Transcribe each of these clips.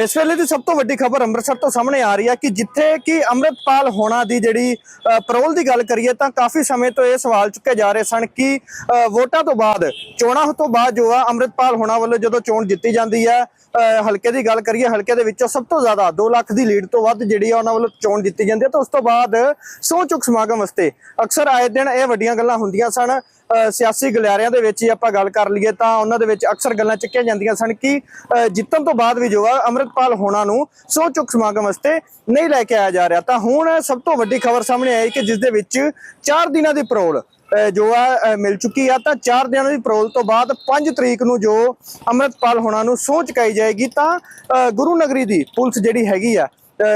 ਇਸ ਵੇਲੇ ਦੀ ਸਭ ਤੋਂ ਵੱਡੀ ਖਬਰ ਅੰਮ੍ਰਿਤਸਰ ਤੋਂ ਸਾਹਮਣੇ ਆ ਰਹੀ ਹੈ ਕਿ ਜਿੱਥੇ ਕਿ ਅੰਮ੍ਰਿਤਪਾਲ ਹੋਣਾ ਦੀ ਜਿਹੜੀ ਪਰੋਲ ਦੀ ਗੱਲ ਕਰੀਏ ਤਾਂ ਕਾਫੀ ਸਮੇਂ ਤੋਂ ਇਹ ਸਵਾਲ ਚੁੱਕੇ ਜਾ ਰਹੇ ਸਨ ਕਿ ਵੋਟਾਂ ਤੋਂ ਬਾਅਦ ਚੋਣਾਂ ਤੋਂ ਬਾਅਦ ਜੋ ਆ ਅੰਮ੍ਰਿਤਪਾਲ ਹੋਣਾ ਵੱਲੋਂ ਜਦੋਂ ਚੋਣ ਜਿੱਤੀ ਜਾਂਦੀ ਹੈ ਅ, ਹਲਕੇ ਦੀ ਗੱਲ ਕਰੀਏ ਹਲਕੇ ਦੇ ਵਿੱਚੋਂ ਸਭ ਤੋਂ ਜ਼ਿਆਦਾ 2 ਲੱਖ ਦੀ ਲੀਡ ਤੋਂ ਵੱਧ ਜਿਹੜੀ ਆ ਉਹਨਾਂ ਵੱਲੋਂ ਚੋਣ ਜਿੱਤੀ ਜਾਂਦੀ ਹੈ ਤਾਂ ਉਸ ਤੋਂ ਬਾਅਦ ਸਹੁੰ ਚੁੱਕ ਸਮਾਗਮ ਵਾਸਤੇ ਅਕਸਰ ਆਏ ਦਿਨ ਇਹ ਵੱਡੀਆਂ ਗੱਲਾਂ ਹੁੰਦੀਆਂ ਸਨ ਸਿਆਸੀ ਗਲਿਆਰਿਆਂ ਦੇ ਵਿੱਚ ਹੀ ਆਪਾਂ ਗੱਲ ਕਰ ਲਈਏ ਤਾਂ ਉਹਨਾਂ ਦੇ ਵਿੱਚ ਅਕਸਰ ਗੱਲਾਂ ਚੱਕੀਆਂ ਜਾਂਦੀਆਂ ਸਨ ਕਿ ਜਿੱਤਣ ਤੋਂ ਬਾਅਦ ਵੀ ਜੋ ਆ ਅੰਮ੍ਰਿਤਪਾਲ ਹੋਣਾ ਨੂੰ ਸਹੁੰ ਚੁੱਕ ਸਮਾਗਮ ਵਾਸਤੇ ਨਹੀਂ ਲੈ ਕੇ ਆਇਆ ਜਾ ਰਿਹਾ। ਤਾਂ ਹੁਣ ਸਭ ਤੋਂ ਵੱਡੀ ਖਬਰ ਸਾਹਮਣੇ ਆਈ ਕਿ ਜਿਸ ਦੇ ਵਿੱਚ 4 ਦਿਨਾਂ ਦੀ ਪਰੋਲ ਜੋ ਆ ਮਿਲ ਚੁੱਕੀ ਆ ਤਾਂ 4 ਦਿਨਾਂ ਦੀ ਪਰੋਲ ਤੋਂ ਬਾਅਦ 5 ਤਰੀਕ ਨੂੰ ਜੋ ਅੰਮ੍ਰਿਤਪਾਲ ਹੋਣਾ ਨੂੰ ਸਹੁੰ ਚੁਕਾਈ ਜਾਏਗੀ ਤਾਂ ਗੁਰੂ ਨਗਰੀ ਦੀ ਪੁਲਿਸ ਜਿਹੜੀ ਹੈਗੀ ਆ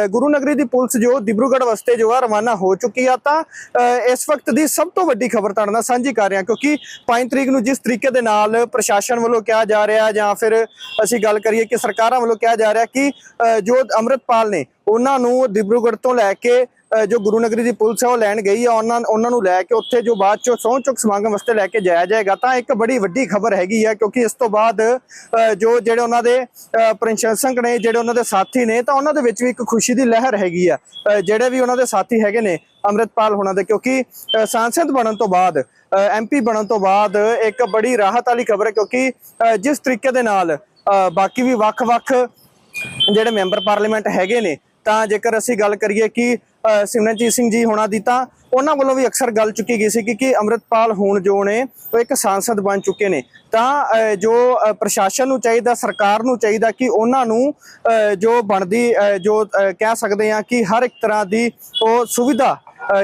ਗੁਰੂ ਨਗਰੀ ਦੀ ਪੁਲਿਸ ਜੋ ਦਿਬਰੂਗੜ੍ਹ ਵਾਸਤੇ ਜੋ ਆ ਰਵਾਨਾ ਹੋ ਚੁੱਕੀ ਆ ਤਾਂ ਅ, ਇਸ ਵਕਤ ਦੀ ਸਭ ਤੋਂ ਵੱਡੀ ਖਬਰ ਤੁਹਾਡੇ ਨਾਲ ਸਾਂਝੀ ਕਰ ਰਿਹਾ ਕਿਉਂਕਿ 5 ਤਰੀਕ ਨੂੰ ਜਿਸ ਤਰੀਕੇ ਦੇ ਨਾਲ ਪ੍ਰਸ਼ਾਸਨ ਵੱਲੋਂ ਕਿਹਾ ਜਾ ਰਿਹਾ ਜਾਂ ਫਿਰ ਅਸੀਂ ਗੱਲ ਕਰੀਏ ਕਿ ਸਰਕਾਰਾਂ ਵੱਲੋਂ ਕਿਹਾ ਜਾ ਰਿਹਾ ਕਿ ਅ, ਜੋ ਅੰਮ੍ਰਿਤਪਾਲ ਨੇ ਉਹਨਾਂ ਨੂੰ ਦਿਬਰੂਗੜ੍ਹ ਤੋਂ ਲੈ ਕੇ ਜੋ ਗੁਰੂ ਨਗਰੀ ਦੀ ਪੁਲਿਸ ਹੈ ਉਹ ਲੈਣ ਗਈ ਆ ਉਹਨਾਂ ਉਹਨਾਂ ਨੂੰ ਲੈ ਕੇ ਉੱਥੇ ਜੋ ਬਾਅਦ ਚੋਂ ਸਹੁੰ ਚੁੱਕ ਸਮਾਗਮ ਵਾਸਤੇ ਲੈ ਕੇ ਜਾਇਆ ਜਾਏਗਾ। ਤਾਂ ਇੱਕ ਬੜੀ ਵੱਡੀ ਖਬਰ ਹੈਗੀ ਹੈ ਕਿਉਂਕਿ ਇਸ ਤੋਂ ਬਾਅਦ ਜੋ ਜਿਹੜੇ ਉਹਨਾਂ ਦੇ ਪ੍ਰਸ਼ੰਸਕ ਨੇ ਜਿਹੜੇ ਉਹਨਾਂ ਦੇ ਸਾਥੀ ਨੇ ਤਾਂ ਉਹਨਾਂ ਦੇ ਵਿੱਚ ਵੀ ਇੱਕ ਖੁਸ਼ੀ ਦੀ ਲਹਿਰ ਹੈਗੀ ਆ ਜਿਹੜੇ ਵੀ ਉਹਨਾਂ ਦੇ ਸਾਥੀ ਹੈਗੇ ਨੇ ਅੰਮ੍ਰਿਤਪਾਲ ਹੋਣਾ ਦੇ ਕਿਉਂਕਿ ਅ, ਸਾਂਸਦ ਬਣਨ ਤੋਂ ਬਾਅਦ ਐਮਪੀ ਬਣਨ ਤੋਂ ਬਾਅਦ ਇੱਕ ਬੜੀ ਰਾਹਤ ਵਾਲੀ ਖਬਰ ਹੈ ਕਿਉਂਕਿ ਅ, ਜਿਸ ਤਰੀਕੇ ਦੇ ਨਾਲ ਅ, ਬਾਕੀ ਵੀ ਵੱਖ-ਵੱਖ ਜਿਹੜੇ ਮੈਂਬਰ ਪਾਰਲੀਮੈਂਟ ਹੈਗੇ ਨੇ ਤਾਂ ਜੇਕਰ ਅਸੀਂ ਗੱਲ ਕਰੀਏ ਕਿ ਸਿਮਰਨਜੀਤ ਸਿੰਘ ਜੀ ਹੋਣਾ ਦੀ ਤਾਂ ਉਹਨਾਂ ਵੱਲੋਂ ਵੀ ਅਕਸਰ ਗੱਲ ਚੁੱਕੀ ਗਈ ਸੀ ਕਿ ਕਿ ਅੰਮ੍ਰਿਤਪਾਲ ਹੋਣ ਜੋ ਨੇ, ਉਹ ਇੱਕ ਸਾਂਸਦ ਬਣ ਚੁੱਕੇ ਨੇ। ਤਾਂ ਜੋ ਪ੍ਰਸ਼ਾਸਨ ਨੂੰ ਚਾਹੀਦਾ, ਸਰਕਾਰ ਨੂੰ ਚਾਹੀਦਾ ਕਿ ਉਹਨਾਂ ਨੂੰ ਜੋ ਬਣਦੀ ਜੋ ਕਹਿ ਸਕਦੇ ਆ ਕਿ ਹਰ ਇੱਕ ਤਰ੍ਹਾਂ ਦੀ ਉਹ ਸੁਵਿਧਾ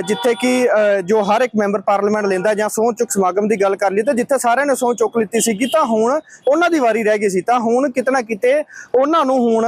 ਜਿੱਥੇ ਕਿ ਜੋ ਹਰ ਇੱਕ ਮੈਂਬਰ ਪਾਰਲੀਮੈਂਟ ਲੈਂਦਾ ਜਾਂ ਸਹੁੰ ਚੁੱਕ ਸਮਾਗਮ ਦੀ ਗੱਲ ਕਰ ਲਈ, ਤਾਂ ਜਿੱਥੇ ਸਾਰਿਆਂ ਨੇ ਸਹੁੰ ਚੁੱਕ ਲਿੱਤੀ ਸੀਗੀ, ਤਾਂ ਹੁਣ ਉਹਨਾਂ ਦੀ ਵਾਰੀ ਰਹਿ ਗਈ ਸੀ। ਤਾਂ ਹੁਣ ਕਿਤੇ ਨਾ ਕਿਤੇ ਉਹਨਾਂ ਨੂੰ ਹੁਣ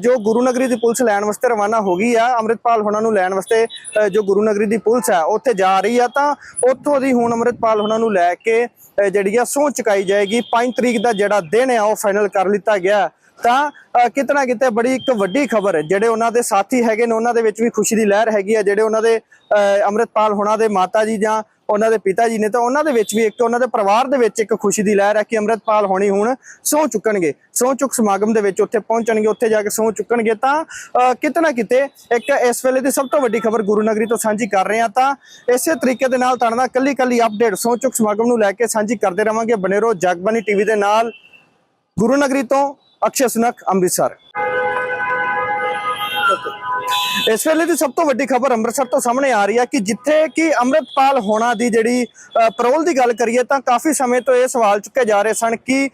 ਜੋ ਗੁਰੂ ਨਗਰੀ ਦੀ ਪੁਲਿਸ ਲੈਣ ਵਾਸਤੇ ਰਵਾਨਾ ਹੋ ਗਈ ਆ, ਅੰਮ੍ਰਿਤਪਾਲ ਹੋਣਾ ਨੂੰ ਲੈਣ ਵਾਸਤੇ ਜੋ ਗੁਰੂ ਨਗਰੀ ਦੀ ਪੁਲਿਸ ਆ, ਉੱਥੇ ਜਾ ਰਹੀ ਆ, ਤਾਂ ਉੱਥੋਂ ਦੀ ਹੁਣ ਅੰਮ੍ਰਿਤਪਾਲ ਹੋਣਾ ਨੂੰ ਲੈ ਕੇ ਜਿਹੜੀ ਆ ਸਹੁੰ ਚੁਕਾਈ ਜਾਏਗੀ। 5 ਤਰੀਕ ਦਾ ਜਿਹੜਾ ਦਿਨ ਆ, ਉਹ ਫਾਈਨਲ ਕਰ ਲਿੱਤਾ ਗਿਆ। ਤਾਂ ਅ, ਕਿਤੇ ਨਾ ਕਿਤੇ ਬੜੀ ਇੱਕ ਵੱਡੀ ਖਬਰ ਜਿਹੜੇ ਉਹਨਾਂ ਦੇ ਸਾਥੀ ਹੈਗੇ ਨੇ ਉਹਨਾਂ ਦੇ ਵਿੱਚ ਵੀ ਖੁਸ਼ੀ ਦੀ ਲਹਿਰ ਹੈਗੀ ਆ ਜਿਹੜੇ ਉਹਨਾਂ ਦੇ ਅ, ਅੰਮ੍ਰਿਤਪਾਲ ਹੋਣਾ ਦੇ ਮਾਤਾ ਜੀ ਜਾਂ ਉਹਨਾਂ ਦੇ ਪਿਤਾ ਜੀ ਨੇ ਤਾਂ ਉਹਨਾਂ ਦੇ ਵਿੱਚ ਵੀ ਇੱਕ ਉਹਨਾਂ ਦੇ ਪਰਿਵਾਰ ਦੇ ਵਿੱਚ ਇੱਕ ਖੁਸ਼ੀ ਦੀ ਲਹਿਰ ਹੈ ਕਿ ਅੰਮ੍ਰਿਤਪਾਲ ਹੋਣੀ ਹੁਣ ਸਹੁੰ ਚੁੱਕਣਗੇ। ਸਹੁੰ ਚੁੱਕ ਸਮਾਗਮ ਦੇ ਵਿੱਚ ਉੱਥੇ ਪਹੁੰਚਣਗੇ ਉੱਥੇ ਜਾ ਕੇ ਸਹੁੰ ਚੁੱਕਣਗੇ ਤਾਂ ਅ, ਕਿਤੇ ਨਾ ਕਿਤੇ ਇੱਕ ਇਸ ਵੇਲੇ ਦੀ ਸਭ ਤੋਂ ਵੱਡੀ ਖਬਰ ਗੁਰੂ ਨਗਰੀ ਤੋਂ ਸਾਂਝੀ ਕਰ ਰਹੇ ਹਾਂ ਤਾਂ ਇਸੇ ਤਰੀਕੇ ਦੇ ਨਾਲ ਤੁਹਾਡੇ ਨਾਲ ਕੱਲੀ ਕੱਲੀ ਅਪਡੇਟ ਸਹੁੰ ਚੁੱਕ ਸਮਾਗਮ ਨੂੰ ਲੈ ਕੇ ਸਾਂਝੀ ਕਰਦੇ ਰਵਾਂਗੇ। ਬਨੇ ਰਹੋ ਜਗਬਾਨੀ ਟੀਵੀ ਦੇ ਨਾਲ ਗੁਰੂ ਨਗਰੀ ਤੋਂ ਅਕਸ਼ੇ ਸੁਨਕ ਅੰਮ੍ਰਿਤਸਰ ਇਸ ਵੇਲੇ ਦੀ ਸਭ ਤੋਂ ਵੱਡੀ ਖਬਰ ਅੰਮ੍ਰਿਤਸਰ ਤੋਂ ਸਾਹਮਣੇ ਆ ਰਹੀ ਹੈ ਕਿ ਜਿੱਥੇ ਕਿ ਅੰਮ੍ਰਿਤਪਾਲ ਹੋਣਾ ਦੀ ਜਿਹੜੀ ਪਰੋਲ ਦੀ ਗੱਲ ਕਰੀਏ ਤਾਂ ਕਾਫੀ ਸਮੇਂ ਤੋਂ ਇਹ ਸਵਾਲ ਚੁੱਕੇ ਜਾ ਰਹੇ ਸਨ ਕਿ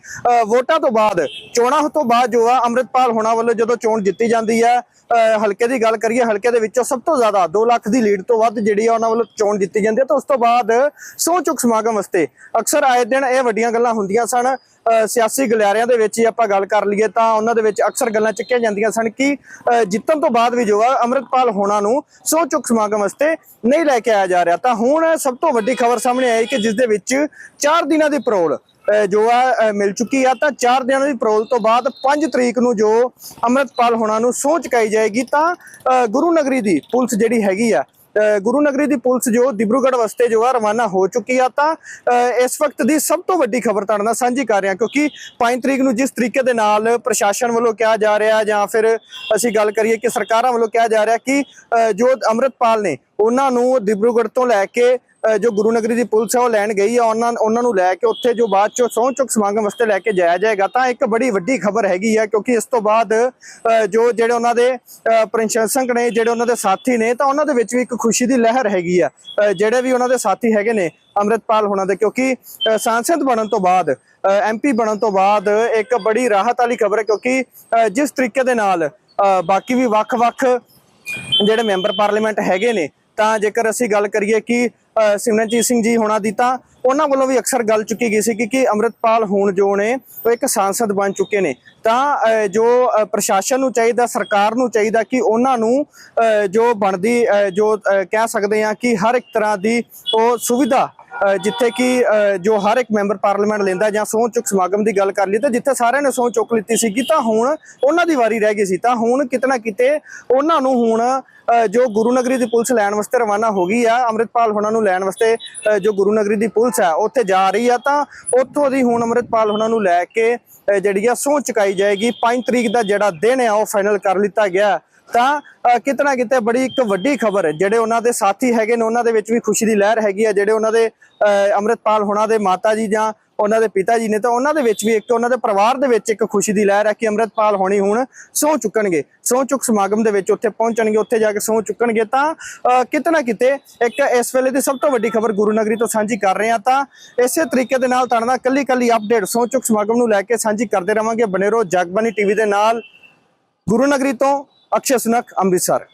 ਵੋਟਾਂ ਤੋਂ ਬਾਅਦ ਚੋਣਾਂ ਤੋਂ ਬਾਅਦ ਜੋ ਆ ਅੰਮ੍ਰਿਤਪਾਲ ਹੋਣਾ ਵੱਲੋਂ ਜਦੋਂ ਚੋਣ ਜਿੱਤੀ ਜਾਂਦੀ ਹੈ ਅ, ਹਲਕੇ ਦੀ ਗੱਲ ਕਰੀਏ ਹਲਕੇ ਦੇ ਵਿੱਚੋਂ ਸਭ ਤੋਂ ਜ਼ਿਆਦਾ 2 ਲੱਖ ਦੀ ਲੀਡ ਤੋਂ ਵੱਧ ਜਿਹੜੀ ਆ ਉਹਨਾਂ ਵੱਲੋਂ ਚੋਣ ਜਿੱਤੀ ਜਾਂਦੀ ਹੈ ਤਾਂ ਉਸ ਤੋਂ ਬਾਅਦ ਸਹੁੰ ਚੁੱਕ ਸਮਾਗਮ ਵਾਸਤੇ ਅਕਸਰ ਆਏ ਦਿਨ ਇਹ ਵੱਡੀਆਂ ਗੱਲਾਂ ਹੁੰਦੀਆਂ ਸਨ ਸਿਆਸੀ ਗਲਿਆਰਿਆਂ ਦੇ ਵਿੱਚ ਹੀ ਆਪਾਂ ਗੱਲ ਕਰ ਲਈਏ ਤਾਂ ਉਹਨਾਂ ਦੇ ਵਿੱਚ ਅਕਸਰ ਗੱਲਾਂ ਚੱਕੀਆਂ ਜਾਂਦੀਆਂ ਸਨ ਕਿ ਜਿੱਤਣ ਤੋਂ ਬਾਅਦ ਵੀ ਜੋ ਆ ਅੰਮ੍ਰਿਤਪਾਲ ਹੋਣਾ ਨੂੰ ਸਹੁੰ ਚੁੱਕ ਸਮਾਗਮ ਵਾਸਤੇ ਨਹੀਂ ਲੈ ਕੇ ਆਇਆ ਜਾ ਰਿਹਾ। ਤਾਂ ਹੁਣ ਸਭ ਤੋਂ ਵੱਡੀ ਖਬਰ ਸਾਹਮਣੇ ਆਈ ਕਿ ਜਿਸ ਦੇ ਵਿੱਚ 4 ਦਿਨਾਂ ਦੀ ਪਰੋਲ ਜੋ ਆ ਮਿਲ ਚੁੱਕੀ ਆ ਤਾਂ 4 ਦਿਨਾਂ ਦੀ ਪਰੋਲ ਤੋਂ ਬਾਅਦ 5 ਤਰੀਕ ਨੂੰ ਜੋ ਅੰਮ੍ਰਿਤਪਾਲ ਹੋਣਾ ਨੂੰ ਸਹੁੰ ਚੁਕਾਈ ਜਾਏਗੀ ਤਾਂ ਗੁਰੂ ਨਗਰੀ ਦੀ ਪੁਲਿਸ ਜਿਹੜੀ ਹੈਗੀ ਆ ਗੁਰੂ ਨਗਰੀ ਦੀ ਪੁਲਿਸ ਜੋ ਦਿਬਰੂਗੜ੍ਹ ਵਾਸਤੇ ਜੋ ਆ, ਰਵਾਨਾ ਹੋ ਚੁੱਕੀ ਆ ਤਾਂ ਇਸ ਵਕਤ ਦੀ ਸਭ ਤੋਂ ਵੱਡੀ ਖਬਰ ਤੁਹਾਡੇ ਨਾਲ ਸਾਂਝੀ ਕਰ ਰਿਹਾ, ਕਿਉਂਕਿ 5 ਤਰੀਕ ਨੂੰ ਜਿਸ ਤਰੀਕੇ ਦੇ ਨਾਲ ਪ੍ਰਸ਼ਾਸਨ ਵੱਲੋਂ ਕਿਹਾ ਜਾ ਰਿਹਾ ਜਾਂ ਫਿਰ ਅਸੀਂ ਗੱਲ ਕਰੀਏ ਕਿ ਸਰਕਾਰਾਂ ਵੱਲੋਂ ਕਿਹਾ ਜਾ ਰਿਹਾ ਕਿ ਜੋ ਅੰਮ੍ਰਿਤਪਾਲ ਨੇ, ਉਹਨਾਂ ਨੂੰ ਦਿਬਰੂਗੜ੍ਹ ਤੋਂ ਲੈ ਕੇ ਜੋ ਗੁਰੂ ਨਗਰੀ ਦੀ ਪੁਲਿਸ ਹੈ ਉਹ ਲੈਣ ਗਈ ਆ। ਉਹਨਾਂ ਉਹਨਾਂ ਨੂੰ ਲੈ ਕੇ ਉੱਥੇ ਜੋ ਬਾਅਦ ਚੋਂ ਸਹੁੰ ਚੁੱਕ ਸਮਾਗਮ ਵਾਸਤੇ ਲੈ ਕੇ ਜਾਇਆ ਜਾਏਗਾ। ਤਾਂ ਇੱਕ ਬੜੀ ਵੱਡੀ ਖਬਰ ਹੈਗੀ ਆ ਕਿਉਂਕਿ ਇਸ ਤੋਂ ਬਾਅਦ ਜੋ ਜਿਹੜੇ ਉਹਨਾਂ ਦੇ ਅ, ਪ੍ਰਸ਼ੰਸਕ ਨੇ ਜਿਹੜੇ ਉਹਨਾਂ ਦੇ ਸਾਥੀ ਨੇ ਤਾਂ ਉਹਨਾਂ ਦੇ ਵਿੱਚ ਵੀ ਇੱਕ ਖੁਸ਼ੀ ਦੀ ਲਹਿਰ ਹੈਗੀ ਆ। ਜਿਹੜੇ ਵੀ ਉਹਨਾਂ ਦੇ ਸਾਥੀ ਹੈਗੇ ਨੇ ਅੰਮ੍ਰਿਤਪਾਲ ਹੋਣਾ ਦੇ ਕਿਉਂਕਿ ਅ, ਸਾਂਸਦ ਬਣਨ ਤੋਂ ਬਾਅਦ ਐਮਪੀ ਬਣਨ ਤੋਂ ਬਾਅਦ ਇੱਕ ਬੜੀ ਰਾਹਤ ਵਾਲੀ ਖਬਰ ਹੈ ਕਿਉਂਕਿ ਜਿਸ ਤਰੀਕੇ ਦੇ ਨਾਲ ਬਾਕੀ ਵੀ ਵੱਖ-ਵੱਖ ਜਿਹੜੇ ਮੈਂਬਰ ਪਾਰਲੀਮੈਂਟ ਹੈਗੇ ਨੇ ਤਾਂ ਜੇਕਰ ਅਸੀਂ ਗੱਲ ਕਰੀਏ ਕਿ ਸਿਮਰਨਜੀਤ ਸਿੰਘ ਜੀ ਹੋਣਾ ਦੀ ਤਾਂ ਉਹਨਾਂ ਵੱਲੋਂ ਵੀ ਅਕਸਰ ਗੱਲ ਚੁੱਕੀ ਗਈ ਸੀ ਕਿ ਕਿ ਅੰਮ੍ਰਿਤਪਾਲ ਹੋਣ ਜੋ ਨੇ, ਉਹ ਇੱਕ ਸਾਂਸਦ ਬਣ ਚੁੱਕੇ ਨੇ। ਤਾਂ ਜੋ ਪ੍ਰਸ਼ਾਸਨ ਨੂੰ ਚਾਹੀਦਾ, ਸਰਕਾਰ ਨੂੰ ਚਾਹੀਦਾ ਕਿ ਉਹਨਾਂ ਨੂੰ ਜੋ ਬਣਦੀ ਜੋ ਕਹਿ ਸਕਦੇ ਆ ਕਿ ਹਰ ਇੱਕ ਤਰ੍ਹਾਂ ਦੀ ਉਹ ਸੁਵਿਧਾ ਜਿੱਥੇ ਕਿ ਜੋ ਹਰ ਇੱਕ ਮੈਂਬਰ ਪਾਰਲੀਮੈਂਟ ਲੈਂਦਾ ਜਾਂ ਸਹੁੰ ਚੁੱਕ ਸਮਾਗਮ ਦੀ ਗੱਲ ਕਰ ਲਈ ਤਾਂ ਜਿੱਥੇ ਸਾਰਿਆਂ ਨੇ ਸਹੁੰ ਚੁੱਕ ਲਿੱਤੀ ਸੀਗੀ, ਤਾਂ ਹੁਣ ਉਹਨਾਂ ਦੀ ਵਾਰੀ ਰਹਿ ਗਈ ਸੀ। ਤਾਂ ਹੁਣ ਕਿਤਨਾ ਕਿਤੇ ਉਹਨਾਂ ਨੂੰ ਹੁਣ ਜੋ ਗੁਰੂ ਨਗਰੀ ਦੀ ਪੁਲਿਸ ਲੈਣ ਵਾਸਤੇ ਰਵਾਨਾ ਹੋ ਗਈ ਆ, ਅੰਮ੍ਰਿਤਪਾਲ ਹੁਣਾਂ ਨੂੰ ਲੈਣ ਵਾਸਤੇ ਜੋ ਗੁਰੂ ਨਗਰੀ ਦੀ ਪੁਲਿਸ ਹੈ ਉੱਥੇ ਜਾ ਰਹੀ ਆ, ਤਾਂ ਉੱਥੋਂ ਦੀ ਹੁਣ ਅੰਮ੍ਰਿਤਪਾਲ ਹੁਣਾਂ ਨੂੰ ਲੈ ਕੇ ਜਿਹੜੀ ਆ ਸਹੁੰ ਚੁਕਾਈ ਜਾਏਗੀ। 5 ਤਰੀਕ ਦਾ ਜਿਹੜਾ ਦਿਨ ਆ, ਉਹ ਫਾਈਨਲ ਕਰ ਲਿੱਤਾ ਗਿਆ। ਤਾਂ ਅ, ਕਿਤੇ ਨਾ ਕਿਤੇ ਬੜੀ ਇੱਕ ਵੱਡੀ ਖਬਰ ਜਿਹੜੇ ਉਹਨਾਂ ਦੇ ਸਾਥੀ ਹੈਗੇ ਨੇ ਉਹਨਾਂ ਦੇ ਵਿੱਚ ਵੀ ਖੁਸ਼ੀ ਦੀ ਲਹਿਰ ਹੈਗੀ ਆ। ਜਿਹੜੇ ਉਹਨਾਂ ਦੇ ਅ, ਅੰਮ੍ਰਿਤਪਾਲ ਹੁਣਾਂ ਦੇ ਮਾਤਾ ਜੀ ਜਾਂ ਉਹਨਾਂ ਦੇ ਪਿਤਾ ਜੀ ਨੇ ਤਾਂ ਉਹਨਾਂ ਦੇ ਵਿੱਚ ਵੀ ਇੱਕ ਉਹਨਾਂ ਦੇ ਪਰਿਵਾਰ ਦੇ ਵਿੱਚ ਇੱਕ ਖੁਸ਼ੀ ਦੀ ਲਹਿਰ ਹੈ ਕਿ ਅੰਮ੍ਰਿਤਪਾਲ ਹੋਣੀ ਹੁਣ ਸਹੁੰ ਚੁੱਕਣਗੇ। ਸਹੁੰ ਚੁੱਕ ਸਮਾਗਮ ਦੇ ਵਿੱਚ ਉੱਥੇ ਪਹੁੰਚਣਗੇ ਉੱਥੇ ਜਾ ਕੇ ਸਹੁੰ ਚੁੱਕਣਗੇ। ਤਾਂ ਅ, ਕਿਤੇ ਨਾ ਕਿਤੇ ਇੱਕ ਇਸ ਵੇਲੇ ਦੀ ਸਭ ਤੋਂ ਵੱਡੀ ਖਬਰ ਗੁਰੂ ਨਗਰੀ ਤੋਂ ਸਾਂਝੀ ਕਰ ਰਹੇ ਹਾਂ। ਤਾਂ ਇਸੇ ਤਰੀਕੇ ਦੇ ਨਾਲ ਤੁਹਾਡੇ ਨਾਲ ਕੱਲੀ ਕੱਲੀ ਅਪਡੇਟ ਸਹੁੰ ਚੁੱਕ ਸਮਾਗਮ ਨੂੰ ਲੈ ਕੇ ਸਾਂਝੀ ਕਰਦੇ ਰਵਾਂਗੇ। ਬਨੇ ਰਹੋ ਜਗਬਾਨੀ ਟੀਵੀ ਦੇ ਨਾਲ ਗੁਰੂ ਨਗਰੀ ਤੋਂ ਅਕਸ਼ੇ ਸੁਨਖ ਅੰਮ੍ਰਿਤਸਰ।